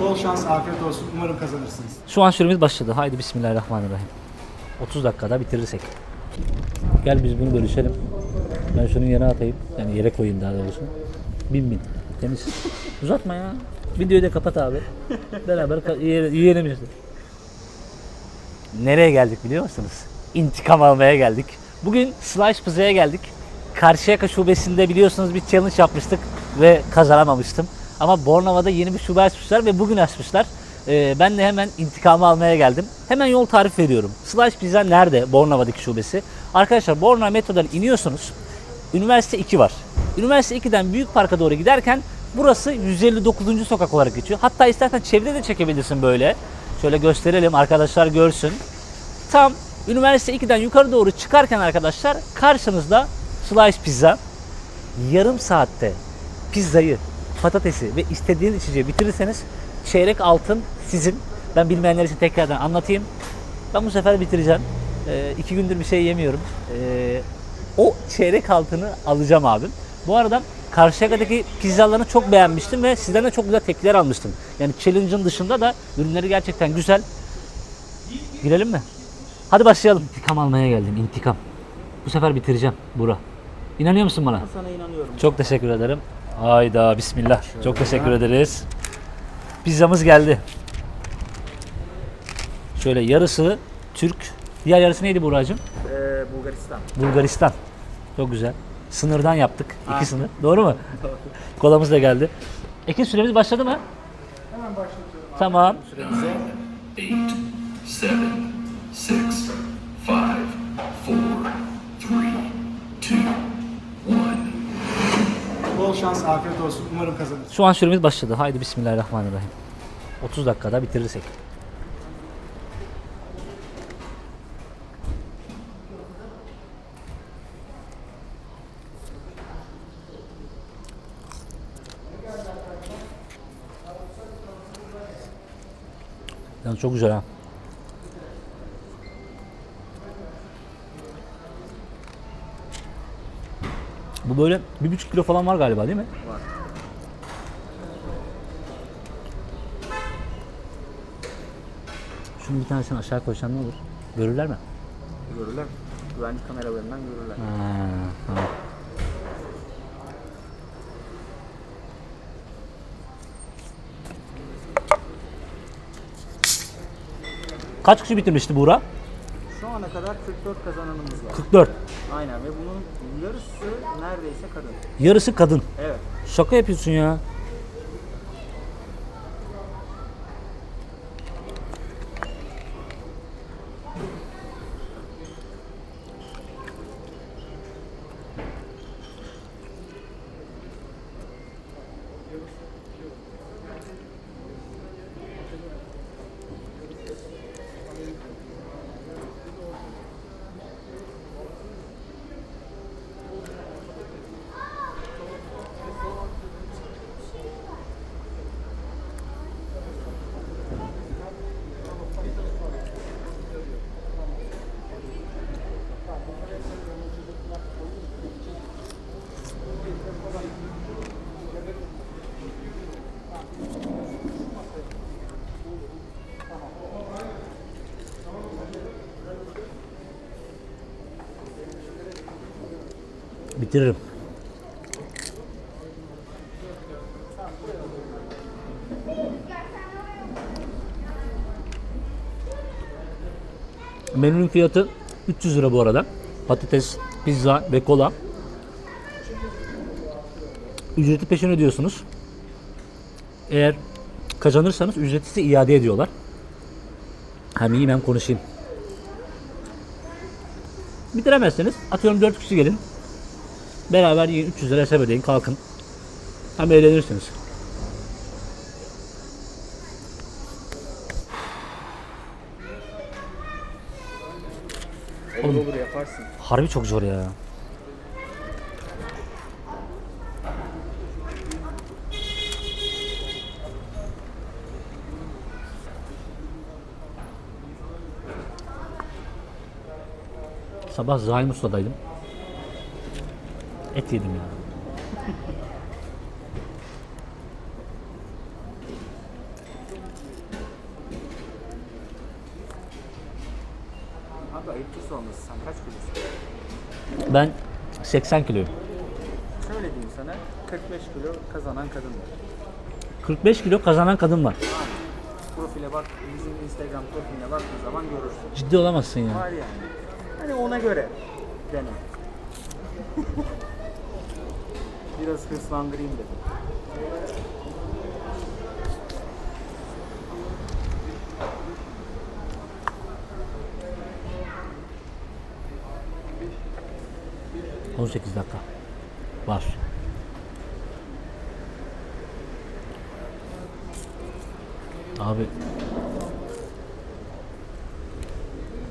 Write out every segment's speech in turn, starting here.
Bol şans, afiyet olsun. Umarım kazanırsınız. Şu an süremiz başladı. Haydi bismillahirrahmanirrahim. 30 dakikada bitirirsek. Gel biz bunu bölüşelim. Ben şunu yere atayım. Yani yere koyayım daha doğrusu. Bin bin. Temiz. Uzatma ya. Videoyu da kapat abi. Beraber ka- yiye- yiyelim işte. Nereye geldik biliyor musunuz? İntikam almaya geldik. Bugün Slash Pizza'ya geldik. Karşıyaka şubesinde biliyorsunuz bir challenge yapmıştık ve kazanamamıştım. Ama Bornova'da yeni bir şube açmışlar ve bugün açmışlar. Ee, ben de hemen intikamı almaya geldim. Hemen yol tarif veriyorum. Slash Pizza nerede? Bornova'daki şubesi. Arkadaşlar Bornova metrodan iniyorsunuz. Üniversite 2 var. Üniversite 2'den Büyük Park'a doğru giderken burası 159. sokak olarak geçiyor. Hatta istersen çevrede de çekebilirsin böyle. Şöyle gösterelim arkadaşlar görsün. Tam üniversite 2'den yukarı doğru çıkarken arkadaşlar karşınızda Slice Pizza. Yarım saatte pizzayı, patatesi ve istediğiniz içeceği bitirirseniz çeyrek altın sizin. Ben bilmeyenler için tekrardan anlatayım. Ben bu sefer bitireceğim. Ee, iki gündür bir şey yemiyorum. Ee, o çeyrek altını alacağım abim. Bu arada Karşıyaka'daki pizzalarını çok beğenmiştim ve sizden de çok güzel tepkiler almıştım. Yani challenge'ın dışında da ürünleri gerçekten güzel. Girelim mi? Hadi başlayalım. İntikam almaya geldim. intikam. Bu sefer bitireceğim Bura. İnanıyor musun bana? Sana inanıyorum. Çok teşekkür ederim. Hayda bismillah. Şöyle Çok teşekkür ederiz. Pizzamız geldi. Şöyle yarısı Türk. Diğer yarısı neydi Buracığım? Ee, Bulgaristan. Bulgaristan. Çok güzel. Sınırdan yaptık. İki Aynen. sınır. Doğru mu? Kolamız da geldi. Ekin süremiz başladı mı? Hemen başlatıyorum. Tamam. Süremize. 8, 7, 6, şans, afiyet olsun. Umarım kazanırsınız. Şu an süremiz başladı. Haydi bismillahirrahmanirrahim. 30 dakikada bitirirsek. Yani çok güzel ha. Böyle bir buçuk kilo falan var galiba değil mi? Şunu bir tanesini aşağı koysan ne olur? Görürler mi? Görürler. Güvenlik kameralarından görürler. Ha, tamam. Kaç kişi bitirmişti Buğra? Ana kadar 44 kazananımız var. 44. Aynen ve bunun yarısı neredeyse kadın. Yarısı kadın. Evet. Şaka yapıyorsun ya. Bitiririm. Menünün fiyatı 300 lira bu arada. Patates, pizza ve kola. Ücreti peşin ödüyorsunuz. Eğer kazanırsanız ücreti size iade ediyorlar. Hem yiyeyim hem konuşayım. Bitiremezseniz atıyorum 4 kişi gelin. Beraber yiyin 300 lira hesap ödeyin kalkın. Hem eğlenirsiniz. Olur olur yaparsın. Harbi çok zor ya. Sabah Zaim Usta'daydım. Et yedim ya. Şey ben 80 kiloyum. Şöyle diyeyim sana. 45 kilo kazanan kadın var. 45 kilo kazanan kadın var. Profile bak. Bizim Instagram profiline baktığın zaman görürsün. Ciddi olamazsın ya. Var yani. Hani ona göre dene. Biraz hırslandırayım dedim. Hı. 18 dakika. Var. Abi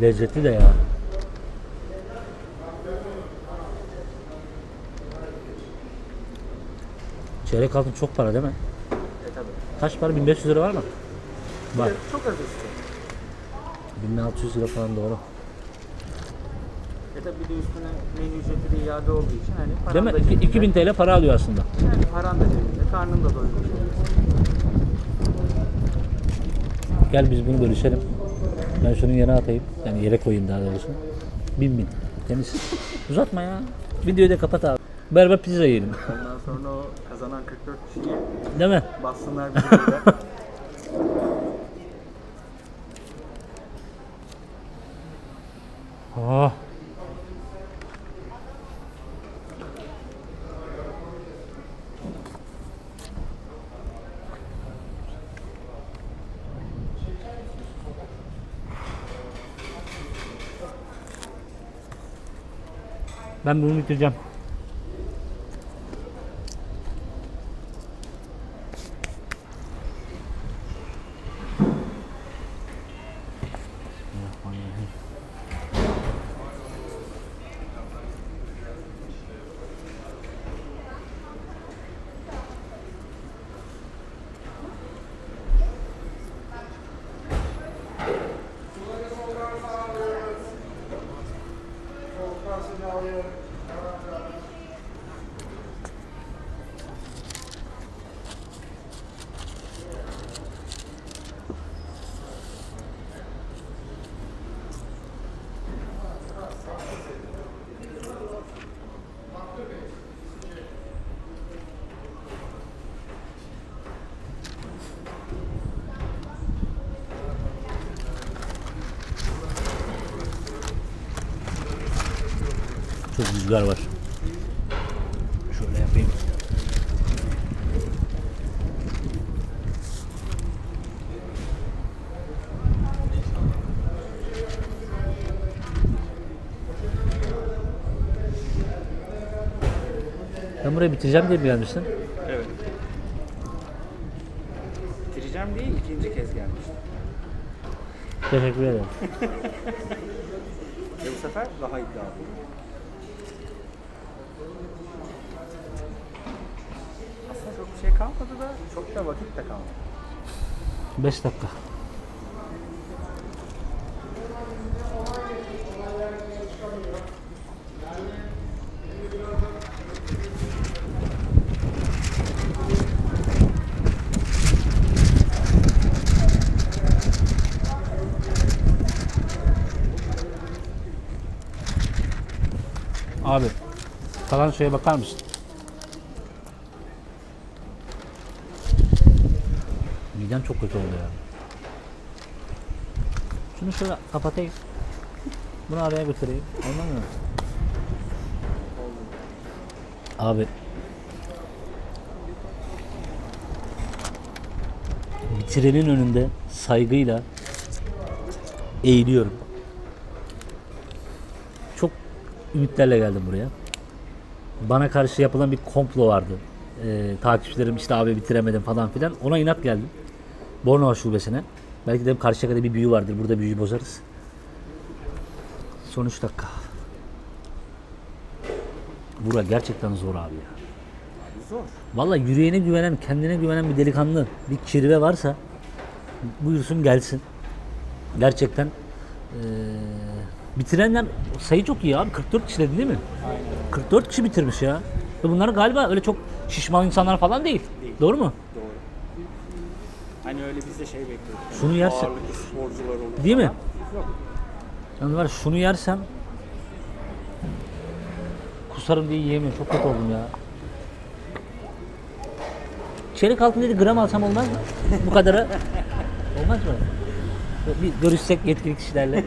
lezzetli de ya. Çeyrek altın çok para değil mi? E tabi. Kaç para? 1500 lira var mı? Var. Çok az işte. 1600 lira falan doğru. E tabi bir de üstüne menü ücreti de iade olduğu için hani Değil paran mi? da İki- cebinde. 2000 TL para alıyor aslında. Yani paran da cebinde, karnın da doymuş. Gel biz bunu bölüşelim. Ben şunu yere atayım. Yani yere koyayım daha doğrusu. Bin bin. Temiz. Uzatma ya. Videoyu da kapat abi. Beraber pizza yiyelim. Ondan sonra o kazanan 44 kişiyi Değil mi? bassınlar bizi burada. Oh. Ben bunu bitireceğim. Çok rüzgar var. Şöyle yapayım. Ben burayı bitireceğim diye mi gelmişsin? evet. Bitireceğim diye ikinci kez gelmiştim. Teşekkür ederim. Ve bu sefer daha iddialı. Aslında çok bir şey kalmadı da çok da vakit de kalmadı. 5 dakika. Abi kalan şeye bakar mısın? Midem çok kötü oldu. Şunu şöyle kapatayım. Bunu araya götüreyim. Ondan mı? Abi. Bitirenin önünde saygıyla eğiliyorum. Çok ümitlerle geldim buraya. Bana karşı yapılan bir komplo vardı. Ee, takipçilerim işte abi bitiremedim falan filan. Ona inat geldim. Bornova şubesine. Belki de Karşıyaka'da bir büyü vardır. Burada büyüyü bozarız. Son 3 dakika. Bura gerçekten zor abi ya. Zor. Valla yüreğine güvenen, kendine güvenen bir delikanlı, bir kirve varsa buyursun gelsin. Gerçekten eee, bitirenler sayı çok iyi abi. 44 kişi dedin değil mi? 44 kişi bitirmiş ya. Ve bunlar galiba öyle çok şişman insanlar falan değil. Değil. Doğru mu? Doğru. Hani öyle biz de şey bekliyorduk. Şunu. Ağırlıklı sporcular olur. Değil mi? Yok. Yani var şunu yersem kusarım diye yiyemiyorum. Çok kötü oldum ya. Çeyrek altın dedi gram alsam olmaz mı? Bu kadarı. Olmaz mı? Bir görüşsek yetkili kişilerle.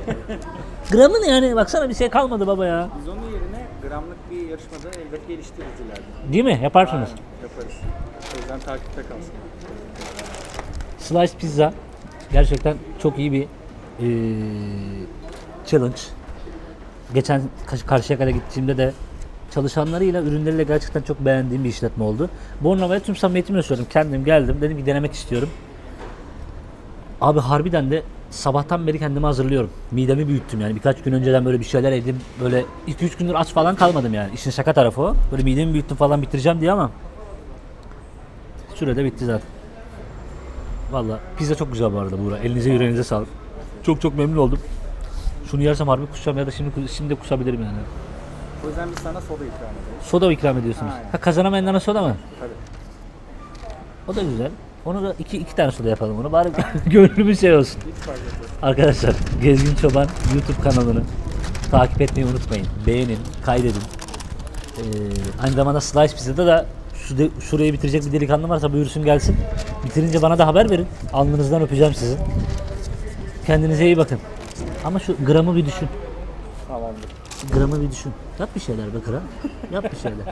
Gramı ne yani? Baksana bir şey kalmadı baba ya. Biz onun yerine gramlık bir yarışmada elbet geliştiririz ileride. Değil mi? Yaparsınız. Aynen, yaparız. O yüzden takipte kalsın. Slice pizza gerçekten çok iyi bir eee, challenge. Geçen karşıya kadar gittiğimde de çalışanlarıyla, ürünleriyle gerçekten çok beğendiğim bir işletme oldu. Bornova'ya tüm samimiyetimle söylüyorum. Kendim geldim. Dedim ki denemek istiyorum. Abi harbiden de sabahtan beri kendimi hazırlıyorum. Midemi büyüttüm yani. Birkaç gün önceden böyle bir şeyler yedim. Böyle 2-3 gündür aç falan kalmadım yani. İşin şaka tarafı o. Böyle midemi büyüttüm falan bitireceğim diye ama sürede bitti zaten. Valla pizza çok güzel bu arada Buğra. Elinize yüreğinize sağlık. Çok çok memnun oldum. Şunu yersem harbi kusacağım ya da şimdi şimdi de kusabilirim yani. O yüzden biz sana soda ikram ederiz. Soda ikram ediyorsunuz? Aynen. Ha kazanamayanlara soda mı? Tabii. O da güzel. Onu da iki, iki tane soda yapalım onu. Bari gönlümüz şey olsun. Arkadaşlar Gezgin Çoban YouTube kanalını takip etmeyi unutmayın. Beğenin, kaydedin. Ee, aynı zamanda Slice Pizza'da da şu de, şurayı bitirecek bir delikanlı varsa buyursun gelsin. Bitirince bana da haber verin. Alnınızdan öpeceğim sizi. Kendinize iyi bakın. Ama şu gramı bir düşün. Tamamdır. Gramı bir düşün. Yap bir şeyler be kral. Yap bir şeyler.